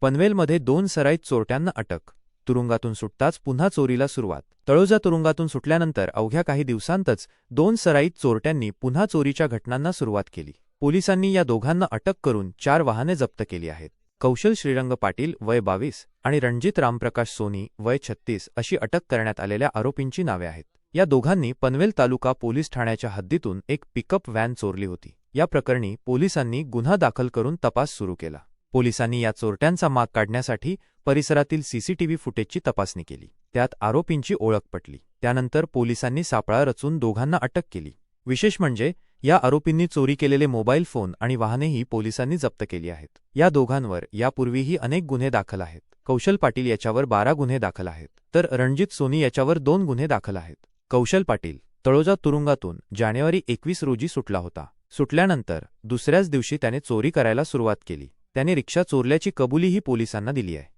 पनवेलमध्ये दोन सराईत चोरट्यांना अटक. तुरुंगातून सुटताच पुन्हा चोरीला सुरुवात. तळोजा तुरुंगातून सुटल्यानंतर अवघ्या काही दिवसांतच दोन सराईत चोरट्यांनी पुन्हा चोरीच्या घटनांना सुरुवात केली. पोलिसांनी या दोघांना अटक करून चार वाहने जप्त केली आहेत. कौशल श्रीरंग पाटील वय बावीस आणि रणजित रामप्रकाश सोनी वय छत्तीस अशी अटक करण्यात आलेल्या आरोपींची नावे आहेत. या दोघांनी पनवेल तालुका पोलीस ठाण्याच्या हद्दीतून एक पिकअप व्हॅन चोरली होती. या प्रकरणी पोलिसांनी गुन्हा दाखल करून तपास सुरू केला. पोलिसांनी या चोरट्यांचा माग काढण्यासाठी परिसरातील सीसीटीव्ही फुटेजची तपासणी केली. त्यात आरोपींची ओळख पटली. त्यानंतर पोलिसांनी सापळा रचून दोघांना अटक केली. विशेष म्हणजे या आरोपींनी चोरी केलेले मोबाईल फोन आणि वाहनेही पोलिसांनी जप्त केली आहेत. या दोघांवर यापूर्वीही अनेक गुन्हे दाखल आहेत. कौशल पाटील याच्यावर बारा गुन्हे दाखल आहेत. तर रणजित सोनी याच्यावर दोन गुन्हे दाखल आहेत. कौशल पाटील तळोजा तुरुंगातून जानेवारी एकवीस रोजी सुटला होता. सुटल्यानंतर दुसऱ्याच दिवशी त्याने चोरी करायला सुरुवात केली. त्याने रिक्षा चोरल्याची कबुलीही पोलिसांना दिली आहे.